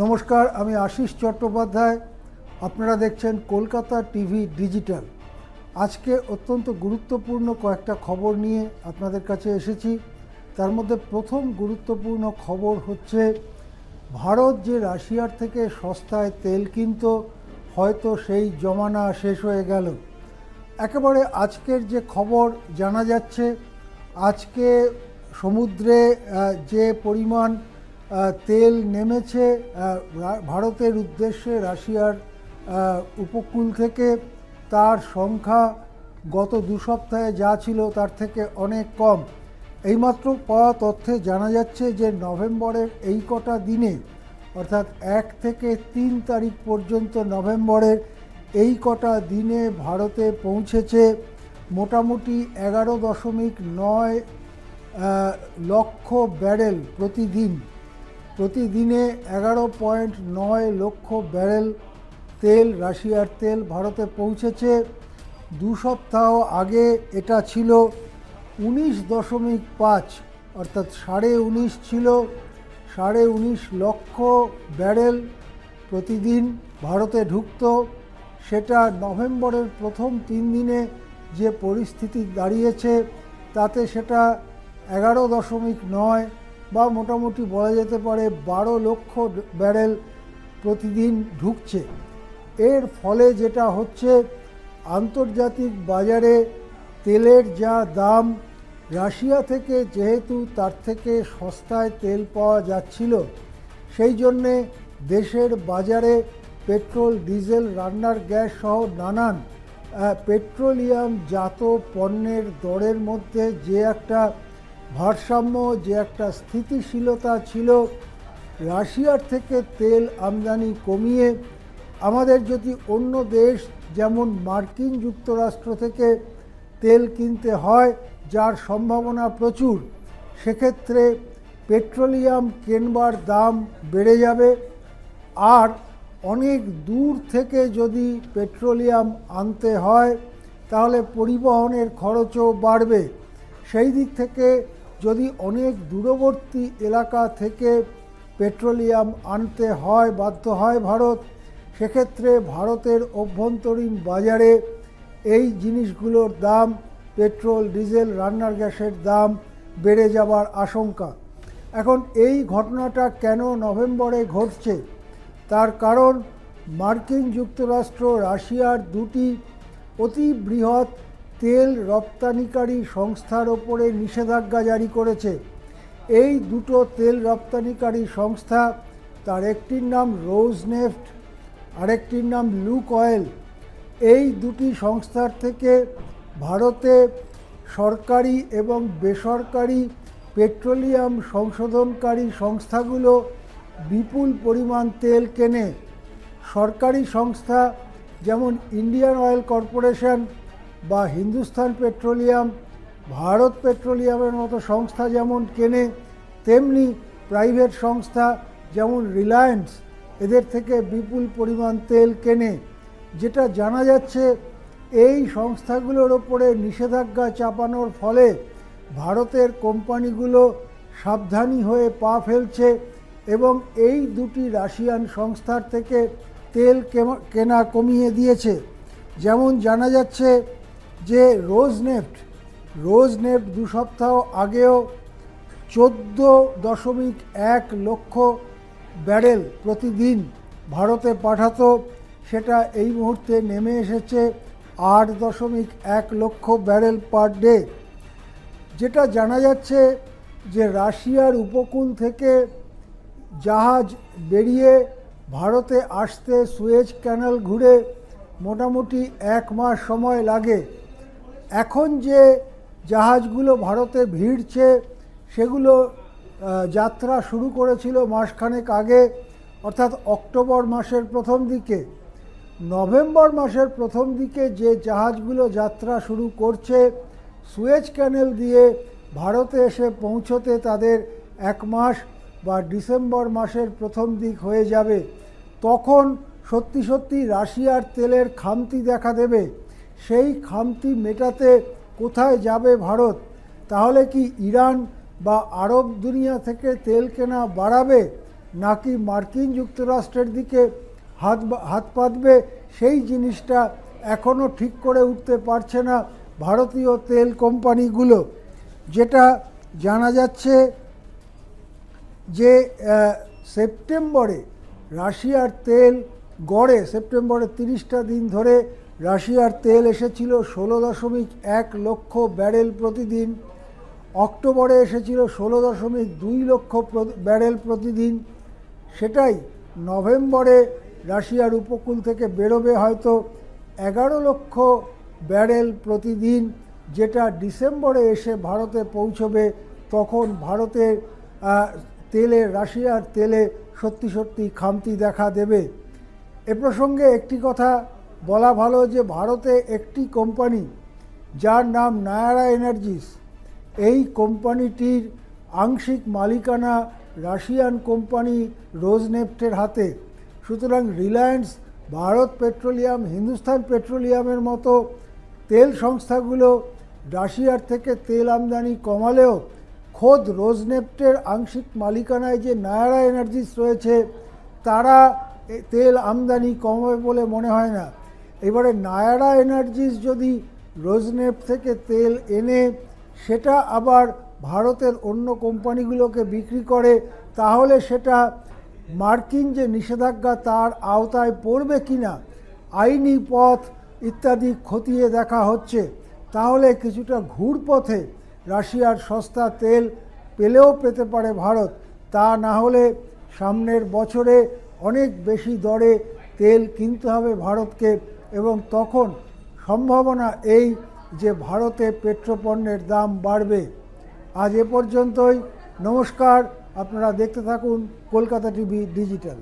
নমস্কার, আমি আশিস চট্টোপাধ্যায়। আপনারা দেখছেন কলকাতা টিভি ডিজিটাল। আজকে অত্যন্ত গুরুত্বপূর্ণ কয়েকটা খবর নিয়ে আপনাদের কাছে এসেছি। তার মধ্যে প্রথম গুরুত্বপূর্ণ খবর হচ্ছে, ভারত যে রাশিয়ার থেকে সস্তায় তেল কিনত, হয়তো সেই জমানা শেষ হয়ে গেল। একেবারে আজকের যে খবর জানা যাচ্ছে, আজকে সমুদ্রে যে পরিমাণ তেল নেমেছে ভারতের উদ্দেশ্যে রাশিয়ার উপকূল থেকে তার সংখ্যা গত দু সপ্তাহে যা ছিল তার থেকে অনেক কম। এইমাত্র পাওয়া তথ্যে জানা যাচ্ছে যে নভেম্বরের এই কটা দিনে, অর্থাৎ এক থেকে তিন তারিখ পর্যন্ত নভেম্বরের এই কটা দিনে ভারতে পৌঁছেছে মোটামুটি এগারো দশমিক নয় লক্ষ ব্যারেল প্রতিদিন। প্রতিদিনে এগারো পয়েন্ট নয় লক্ষ ব্যারেল তেল, রাশিয়ার তেল ভারতে পৌঁছেছে। দু সপ্তাহ আগে এটা ছিল উনিশ দশমিক পাঁচ, অর্থাৎ সাড়ে উনিশ ছিল। সাড়ে উনিশ লক্ষ ব্যারেল প্রতিদিন ভারতে ঢুকতো। সেটা নভেম্বরের প্রথম তিন দিনে যে পরিস্থিতি দাঁড়িয়েছে, তাতে সেটা এগারো দশমিক নয় বা মোটামুটি বলা যেতে পারে বারো লক্ষ ব্যারেল প্রতিদিন ঢুকছে। এর ফলে যেটা হচ্ছে, আন্তর্জাতিক বাজারে তেলের যা দাম, রাশিয়া থেকে যেহেতু তার থেকে সস্তায় তেল পাওয়া যাচ্ছিল, সেই জন্যে দেশের বাজারে পেট্রোল, ডিজেল, রান্নার গ্যাস সহ নানান পেট্রোলিয়াম জাত পণ্যের দরের মধ্যে যে একটা ভারসাম্য যে একটা স্থিতিশীলতা ছিল, রাশিয়ার থেকে তেল আমদানি কমিয়ে আমাদের যদি অন্য দেশ যেমন মার্কিন যুক্তরাষ্ট্র থেকে তেল কিনতে হয়, যার সম্ভাবনা প্রচুর, সেক্ষেত্রে পেট্রোলিয়াম কেনবার দাম বেড়ে যাবে। আর অনেক দূর থেকে যদি পেট্রোলিয়াম আনতে হয়, তাহলে পরিবহনের খরচও বাড়বে। সেই দিক থেকে যদি অনেক দূরবর্তী এলাকা থেকে পেট্রোলিয়াম আনতে হয়, বাধ্য হয় ভারত, সেক্ষেত্রে ভারতের অভ্যন্তরীণ বাজারে এই জিনিসগুলোর দাম, পেট্রোল, ডিজেল, রান্নার গ্যাসের দাম বেড়ে যাবার আশঙ্কা। এখন এই ঘটনাটা কেন নভেম্বরে ঘটছে? তার কারণ মার্কিন যুক্তরাষ্ট্র রাশিয়ার দুটি অতি বৃহৎ তেল রপ্তানিকারী সংস্থার ওপরে নিষেধাজ্ঞা জারি করেছে। এই দুটো তেল রপ্তানিকারী সংস্থা, তার একটির নাম রোজ নেফট আরেকটির নাম লুক অয়েল। এই দুটি সংস্থার থেকে ভারতে সরকারি এবং বেসরকারি পেট্রোলিয়াম সংশোধনকারী সংস্থাগুলো বিপুল পরিমাণ তেল কেনে। সরকারি সংস্থা যেমন ইন্ডিয়ান অয়েল কর্পোরেশন বা হিন্দুস্তান পেট্রোলিয়াম, ভারত পেট্রোলিয়ামের মতো সংস্থা যেমন কেনে, তেমনি প্রাইভেট সংস্থা যেমন রিলায়েন্স এদের থেকে বিপুল পরিমাণ তেল কেনে। যেটা জানা যাচ্ছে, এই সংস্থাগুলোর ওপরে নিষেধাজ্ঞা চাপানোর ফলে ভারতের কোম্পানিগুলো সাবধানী হয়ে পা ফেলছে এবং এই দুটি রাশিয়ান সংস্থার থেকে তেল কেনা কমিয়ে দিয়েছে। যেমন জানা যাচ্ছে যে রোজ নেফট রোজ নেফট দু সপ্তাহ আগেও চোদ্দ দশমিক এক লক্ষ ব্যারেল প্রতিদিন ভারতে পাঠাতো। সেটা এই মুহূর্তে নেমে এসেছে আট দশমিক এক লক্ষ ব্যারেল পার ডে। যেটা জানা যাচ্ছে যে রাশিয়ার উপকূল থেকে জাহাজ বেরিয়ে ভারতে আসতে সুয়েজ ক্যানাল ঘুরে মোটামুটি এক মাস সময় লাগে। এখন যে জাহাজগুলো ভারতে ভিড়ছে, সেগুলো যাত্রা শুরু করেছিল মাসখানেক আগে, অর্থাৎ অক্টোবর মাসের প্রথম দিকে। নভেম্বর মাসের প্রথম দিকে যে জাহাজগুলো যাত্রা শুরু করছে, সুয়েজ ক্যানেল দিয়ে ভারতে এসে পৌঁছতে তাদের এক মাস বা ডিসেম্বর মাসের প্রথম দিক হয়ে যাবে। তখন সত্যি সত্যি রাশিয়ার তেলের খামতি দেখা দেবে। সেই খামতি মেটাতে কোথায় যাবে ভারত? তাহলে কি ইরান বা আরব দুনিয়া থেকে তেল কেনা বাড়াবে, নাকি মার্কিন যুক্তরাষ্ট্রের দিকে হাত হাত পাতবে? সেই জিনিসটা এখনও ঠিক করে উঠতে পারছে না ভারতীয় তেল কোম্পানিগুলো। যেটা জানা যাচ্ছে যে সেপ্টেম্বরে রাশিয়ার তেল গড়ে সেপ্টেম্বরে তিরিশটা দিন ধরে রাশিয়ার তেল এসেছিল ষোলো দশমিক এক লক্ষ ব্যারেল প্রতিদিন। অক্টোবরে এসেছিল ষোলো দশমিক দুই লক্ষ ব্যারেল প্রতিদিন। সেটাই নভেম্বরে রাশিয়ার উপকূল থেকে বেরোবে হয়তো এগারো লক্ষ ব্যারেল প্রতিদিন, যেটা ডিসেম্বরে এসে ভারতে পৌঁছবে। তখন ভারতের তেলে, রাশিয়ার তেলে সত্যি সত্যি খামতি দেখা দেবে। এ প্রসঙ্গে একটি কথা বলা ভালো যে ভারতে একটি কোম্পানি যার নাম নায়ারা এনার্জিস, এই কোম্পানিটির আংশিক মালিকানা রাশিয়ান কোম্পানি রোজনেফটের হাতে। সুতরাং রিলায়েন্স ভারত পেট্রোলিয়াম, হিন্দুস্তান পেট্রোলিয়ামের মতো তেল সংস্থাগুলো রাশিয়ার থেকে তেল আমদানি কমালেও খোদ রোজনেফটের আংশিক মালিকানায় যে নায়ারা এনার্জিস রয়েছে, তারা তেল আমদানি কমাবে বলে মনে হয় না। এবারে নায়ারা এনার্জিস যদি রোজনেপ থেকে তেল এনে, সেটা আবার ভারতের অন্য কোম্পানিগুলোকে বিক্রি করে, তাহলে সেটা মার্কিন যে নিষেধাজ্ঞা তার আওতায় পড়বে কিনা, আইনি পথ ইত্যাদি খতিয়ে দেখা হচ্ছে। তাহলে কিছুটা ঘুর পথে রাশিয়ার সস্তা তেল পেলেও পেতে পারে ভারত। তা না হলে সামনের বছরে অনেক বেশি দরে তেল কিনতে হবে ভারতকে। এবং তখন সম্ভাবনা এই যে ভারতে পেট্রোপণ্যের দাম বাড়বে। আজ এ পর্যন্তই। নমস্কার। আপনারা দেখতে থাকুন কলকাতা টিভি ডিজিটাল।